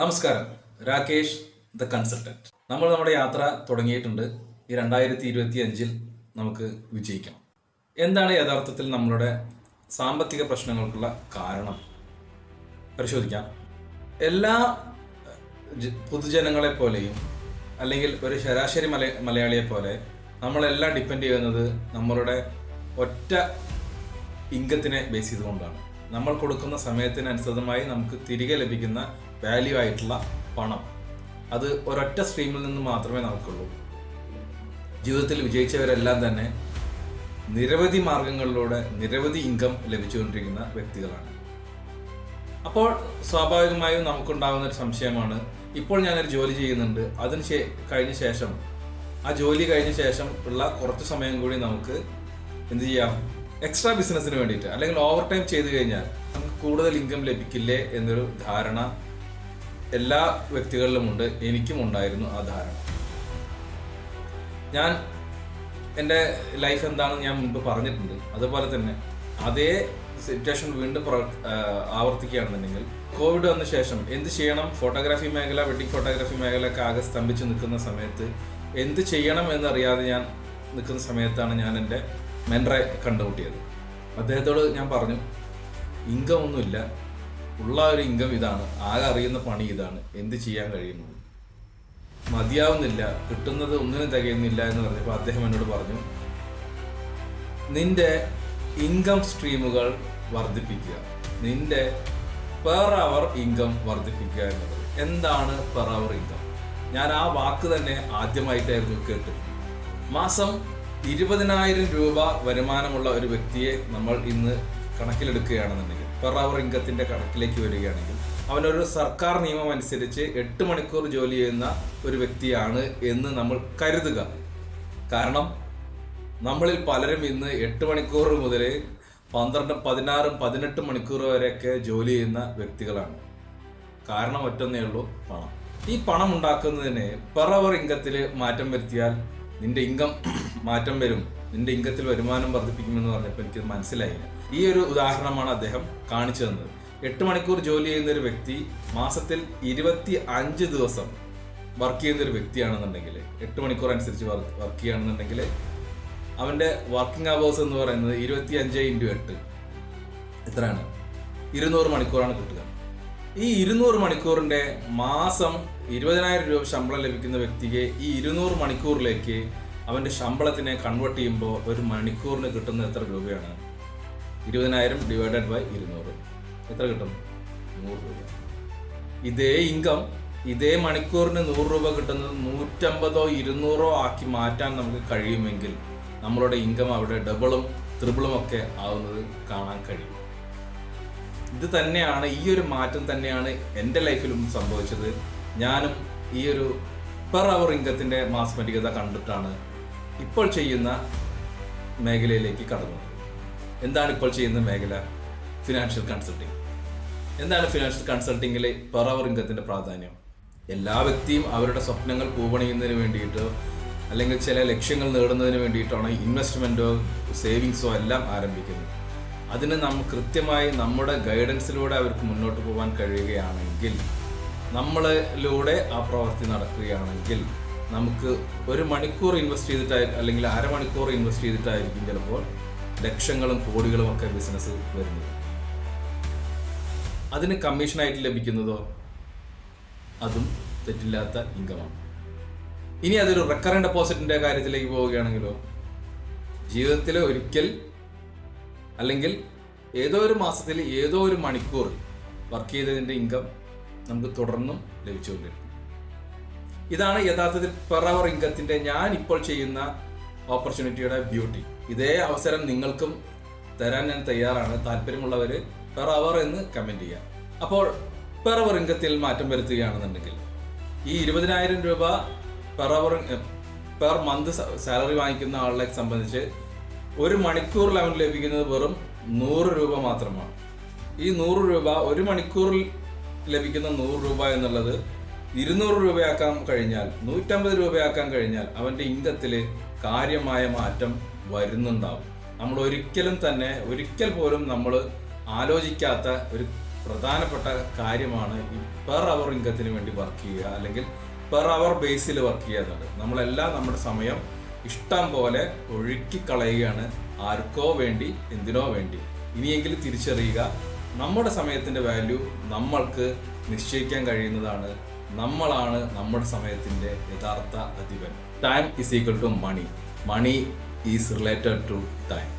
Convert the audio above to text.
നമസ്കാരം. Rakesh the consultant നമ്മൾ നമ്മുടെ യാത്ര തുടങ്ങിയിട്ടുണ്ട്. ഈ രണ്ടായിരത്തി ഇരുപത്തി അഞ്ചിൽ നമുക്ക് വിജയിക്കണം എന്താണ് യഥാർത്ഥത്തിൽ നമ്മളുടെ സാമ്പത്തിക പ്രശ്നങ്ങൾക്കുള്ള കാരണം? പരിശോധിക്കാം. എല്ലാ പൊതുജനങ്ങളെ പോലെയും അല്ലെങ്കിൽ ഒരു ശരാശരി മല മലയാളിയെ പോലെ നമ്മളെല്ലാം ഡിപ്പെൻഡ് ചെയ്യുന്നത് നമ്മളുടെ ഒറ്റ ഇൻകത്തിനെ ബേസ് ചെയ്തുകൊണ്ടാണ്. നമ്മൾ കൊടുക്കുന്ന സമയത്തിനനുസൃതമായി നമുക്ക് തിരികെ ലഭിക്കുന്ന വാല്യൂ ആയിട്ടുള്ള പണം. അത് ഒരൊറ്റ സ്ട്രീമിൽ നിന്ന് മാത്രമേ നമുക്കുള്ളൂ. ജീവിതത്തിൽ വിജയിച്ചവരെല്ലാം തന്നെ നിരവധി മാർഗങ്ങളിലൂടെ നിരവധി ഇൻകം ലഭിച്ചുകൊണ്ടിരിക്കുന്ന വ്യക്തികളാണ്. അപ്പോൾ സ്വാഭാവികമായും നമുക്കുണ്ടാകുന്ന ഒരു സംശയമാണ് ഇപ്പോൾ ഞാനൊരു ജോലി ചെയ്യുന്നുണ്ട് അതിന് ശേ കഴിഞ്ഞ ശേഷം ആ ജോലി കഴിഞ്ഞ ശേഷം ഉള്ള കുറച്ച് സമയം കൂടി നമുക്ക് എന്ത് ചെയ്യാം? എക്സ്ട്രാ ബിസിനസ്സിന് വേണ്ടിയിട്ട് അല്ലെങ്കിൽ ഓവർ ടൈം ചെയ്തു കഴിഞ്ഞാൽ നമുക്ക് കൂടുതൽ ഇൻകം ലഭിക്കില്ലേ എന്നൊരു ധാരണ എല്ലാ വ്യക്തികളിലുമുണ്ട് എനിക്കും ഉണ്ടായിരുന്നു ആ ധാരണ. ഞാൻ എന്റെ ലൈഫ് എന്താണെന്ന് ഞാൻ മുൻപ് പറഞ്ഞിട്ടുണ്ട്. അതുപോലെ തന്നെ അതേ സിറ്റുവേഷൻ വീണ്ടും ആവർത്തിക്കുകയാണെന്നുണ്ടെങ്കിൽ കോവിഡ് വന്ന ശേഷം എന്ത് ചെയ്യണം? ഫോട്ടോഗ്രാഫി മേഖല വെഡിങ് ഫോട്ടോഗ്രാഫി മേഖല ഒക്കെ ആകെ സ്തംഭിച്ച് നിൽക്കുന്ന സമയത്ത് എന്ത് ചെയ്യണം എന്നറിയാതെ ഞാൻ നിൽക്കുന്ന സമയത്താണ് ഞാൻ എന്റെ മെൻറെ കണ്ടുമുട്ടിയത്. അദ്ദേഹത്തോട് ഞാൻ പറഞ്ഞു ഇൻകം ഒന്നുമില്ല ഉള്ള ഒരു ഇൻകം ഇതാണ്. ആകെ അറിയുന്ന പണി ഇതാണ്. എന്ത് ചെയ്യാൻ കഴിയുന്നു മതിയാവുന്നില്ല. കിട്ടുന്നത് ഒന്നിനും തികയുന്നില്ല എന്ന് പറഞ്ഞപ്പോൾ അദ്ദേഹം എന്നോട് പറഞ്ഞു നിന്റെ ഇൻകം സ്ട്രീമുകൾ വർദ്ധിപ്പിക്കുക. നിന്റെ പെർ അവർ ഇൻകം വർദ്ധിപ്പിക്കുക എന്നത്. എന്താണ് പെർ അവർ ഇൻകം? ഞാൻ ആ വാക്ക് തന്നെ ആദ്യമായിട്ടായിരുന്നു കേട്ടത്. മാസം ഇരുപതിനായിരം രൂപ വരുമാനമുള്ള ഒരു വ്യക്തിയെ നമ്മൾ ഇന്ന് കണക്കിലെടുക്കുകയാണെന്നുണ്ടെങ്കിൽ പെർ അവർ ഇൻകത്തിന്റെ കണക്കിലേക്ക് വരികയാണെങ്കിൽ അവനൊരു സർക്കാർ നിയമം അനുസരിച്ച് എട്ട് മണിക്കൂർ ജോലി ചെയ്യുന്ന ഒരു വ്യക്തിയാണ് എന്ന് നമ്മൾ കരുതുക. കാരണം നമ്മളിൽ പലരും ഇന്ന് എട്ട് മണിക്കൂർ മുതൽ പന്ത്രണ്ട് പതിനാറും പതിനെട്ട് മണിക്കൂർ വരെയൊക്കെ ജോലി ചെയ്യുന്ന വ്യക്തികളാണ്. കാരണം ഒറ്റൊന്നേ ഉള്ളൂ പണം. ഈ പണം ഉണ്ടാക്കുന്നതിന് പെർ അവർ ഇൻകത്തിൽ മാറ്റം വരുത്തിയാൽ നിന്റെ ഇൻകം മാറ്റം വരും നിന്റെ ഇൻകത്തിൽ വരുമാനം വർദ്ധിപ്പിക്കുമെന്ന് പറഞ്ഞപ്പോൾ എനിക്ക് മനസ്സിലായില്ല. ഈ ഒരു ഉദാഹരണമാണ് അദ്ദേഹം കാണിച്ചു തന്നത്. എട്ട് മണിക്കൂർ ജോലി ചെയ്യുന്ന ഒരു വ്യക്തി മാസത്തിൽ ഇരുപത്തി അഞ്ച് ദിവസം വർക്ക് ചെയ്യുന്ന ഒരു വ്യക്തിയാണെന്നുണ്ടെങ്കിൽ എട്ട് മണിക്കൂർ അനുസരിച്ച് വർക്ക് ചെയ്യുകയാണെന്നുണ്ടെങ്കിൽ അവന്റെ വർക്കിംഗ് അവേഴ്സ് എന്ന് പറയുന്നത് ഇരുപത്തി അഞ്ച് ഇന്റു എട്ട് എത്രയാണ്? ഇരുന്നൂറ് മണിക്കൂറാണ് കിട്ടുക. ഈ ഇരുന്നൂറ് മണിക്കൂറിന്റെ മാസം ഇരുപതിനായിരം രൂപ ശമ്പളം ലഭിക്കുന്ന വ്യക്തിക്ക് ഈ ഇരുന്നൂറ് മണിക്കൂറിലേക്ക് അവന്റെ ശമ്പളത്തിനെ കൺവേർട്ട് ചെയ്യുമ്പോൾ ഒരു മണിക്കൂറിന് കിട്ടുന്ന എത്ര രൂപയാണ്? ഇരുപതിനായിരം ഡിവൈഡഡ് ബൈ ഇരുന്നൂറ്. എത്ര കിട്ടും? നൂറ് രൂപ. ഇതേ ഇൻകം ഇതേ മണിക്കൂറിന് നൂറ് രൂപ കിട്ടുന്നത് നൂറ്റമ്പതോ ഇരുന്നൂറോ ആക്കി മാറ്റാൻ നമുക്ക് കഴിയുമെങ്കിൽ നമ്മളുടെ ഇൻകം അവിടെ ഡബിളും ത്രിബിളും ഒക്കെ ആവുന്നത് കാണാൻ കഴിയും. ഇത് തന്നെയാണ് ഈ ഒരു മാറ്റം തന്നെയാണ് എന്റെ ലൈഫിലും സംഭവിച്ചത്. ഞാനും ഈ ഒരു പെർ അവർ ഇൻകത്തിന്റെ മാസ്മരികത കണ്ടിട്ടാണ് ഇപ്പോൾ ചെയ്യുന്ന മേഖലയിലേക്ക് കടന്നു. എന്താണ് ഇപ്പോൾ ചെയ്യുന്ന മേഖല? ഫിനാൻഷ്യൽ കൺസൾട്ടിങ് എന്താണ് ഫിനാൻഷ്യൽ കൺസൾട്ടിങ്ങിൽ അവർ പ്രാധാന്യം? എല്ലാ വ്യക്തിയും അവരുടെ സ്വപ്നങ്ങൾ പൂവണിയുന്നതിന് വേണ്ടിയിട്ട് അല്ലെങ്കിൽ ചില ലക്ഷ്യങ്ങൾ നേടുന്നതിന് വേണ്ടിയിട്ടാണ് ഇൻവെസ്റ്റ്മെന്റോ സേവിങ്സോ എല്ലാം ആരംഭിക്കുന്നത്. അതിന് നമ്മൾ കൃത്യമായി നമ്മുടെ ഗൈഡൻസിലൂടെ അവർക്ക് മുന്നോട്ട് പോകാൻ കഴിയുകയാണെങ്കിൽ നമ്മളിലൂടെ ആ പ്രവൃത്തി നടക്കുകയാണെങ്കിൽ നമുക്ക് ഒരു മണിക്കൂർ ഇൻവെസ്റ്റ് ചെയ്തിട്ടായി അല്ലെങ്കിൽ അരമണിക്കൂർ ഇൻവെസ്റ്റ് ചെയ്തിട്ടായിരിക്കും ചിലപ്പോൾ ലക്ഷങ്ങളും കോടികളും ഒക്കെ ബിസിനസ് വരുന്നത്. അതിന് കമ്മീഷനായിട്ട് ലഭിക്കുന്നതോ അതും തെറ്റില്ലാത്ത ഇൻകമാണ് ഇനി അതൊരു റെക്കറന്റ് ഡെപ്പോസിറ്റിന്റെ കാര്യത്തിലേക്ക് പോവുകയാണെങ്കിലോ ജീവിതത്തിൽ ഒരിക്കൽ അല്ലെങ്കിൽ ഏതോ ഒരു മാസത്തിൽ ഏതോ ഒരു മണിക്കൂർ വർക്ക് ചെയ്തതിന്റെ ഇൻകം നമുക്ക് തുടർന്നും ലഭിച്ചുകൊണ്ടിരിക്കും. ഇതാണ് യഥാർത്ഥത്തിൽ പെറവർ അവർ ഇൻകത്തിന്റെ ഞാൻ ഇപ്പോൾ ചെയ്യുന്ന ഓപ്പർച്യൂണിറ്റിയുടെ ബ്യൂട്ടി ഇതേ അവസരം നിങ്ങൾക്കും തരാൻ ഞാൻ തയ്യാറാണ്. താല്പര്യമുള്ളവർ പെർ അവർ എന്ന് കമന്റ് ചെയ്യാം. അപ്പോൾ പെർ അവർ ഇൻകത്തിൽ മാറ്റം വരുത്തുകയാണെന്നുണ്ടെങ്കിൽ ഈ ഇരുപതിനായിരം രൂപ per hour per month salary വാങ്ങിക്കുന്ന ആളെ സംബന്ധിച്ച് ഒരു മണിക്കൂർ ലെവൽ ലഭിക്കുന്നത് വെറും നൂറ് രൂപ മാത്രമാണ്. ഈ നൂറ് രൂപ ഒരു മണിക്കൂറിൽ ലഭിക്കുന്ന നൂറ് രൂപ എന്നുള്ളത് ഇരുന്നൂറ് രൂപയാക്കാൻ കഴിഞ്ഞാൽ നൂറ്റമ്പത് രൂപയാക്കാൻ കഴിഞ്ഞാൽ അവന്റെ ഇൻകത്തിൽ കാര്യമായ മാറ്റം വരുന്നുണ്ടാവും. നമ്മൾ ഒരിക്കലും തന്നെ ഒരിക്കൽ പോലും നമ്മൾ ആലോചിക്കാത്ത ഒരു പ്രധാനപ്പെട്ട കാര്യമാണ് ഈ പെർ അവർ ഇൻകത്തിന് വേണ്ടി വർക്ക് ചെയ്യുക അല്ലെങ്കിൽ പെർ അവർ ബേസിൽ വർക്ക് ചെയ്യുക എന്നുള്ളത്. നമ്മളെല്ലാം നമ്മുടെ സമയം ഇഷ്ടം പോലെ ഒഴുക്കി കളയുകയാണ് ആർക്കോ വേണ്ടി എന്തിനോ വേണ്ടി. ഇനിയെങ്കിലും തിരിച്ചറിയുക നമ്മുടെ സമയത്തിന്റെ വാല്യൂ നമ്മൾക്ക് നിശ്ചയിക്കാൻ കഴിയുന്നതാണ് നമ്മളാണ് നമ്മുടെ സമയത്തിന്റെ യഥാർത്ഥ അധിപൻ. Time is equal to money money is related to time